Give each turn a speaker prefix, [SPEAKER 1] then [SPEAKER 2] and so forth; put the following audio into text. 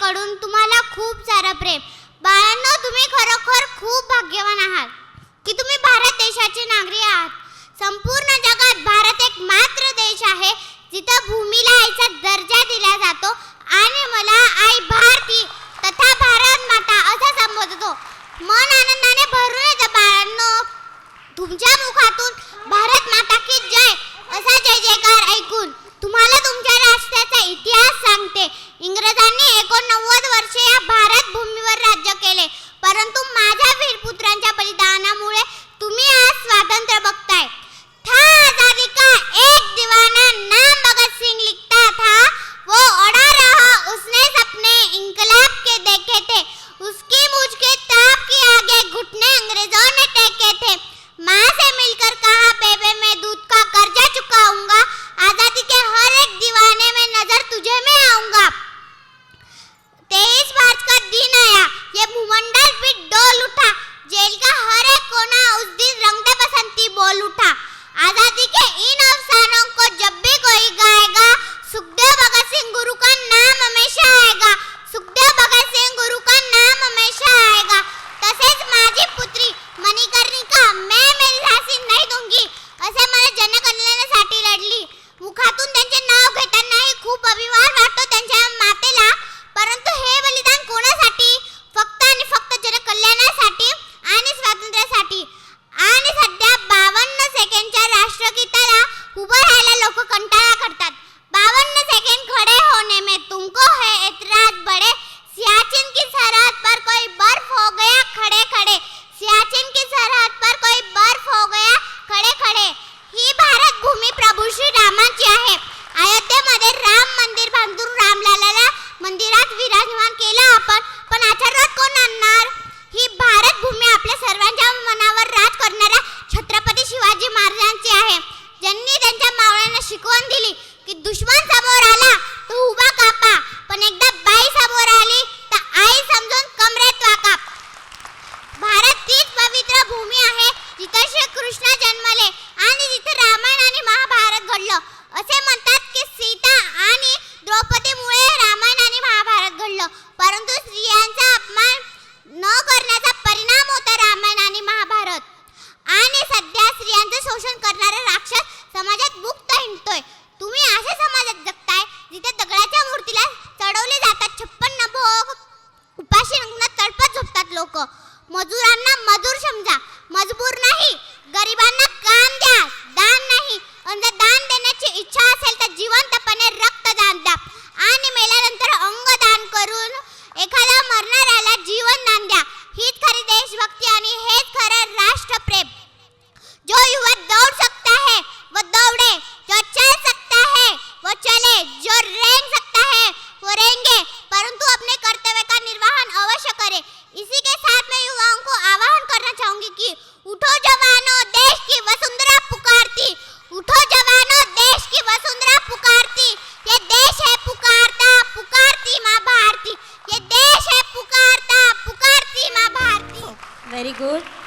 [SPEAKER 1] माझ्याकडून तुम्हाला खूप सारं प्रेम. बाळांनो तुम्ही खरोखर खूप भाग्यवान आहात. की तुम्ही भारत देशात मजुरांना मजूर समजा. मजबूर
[SPEAKER 2] good.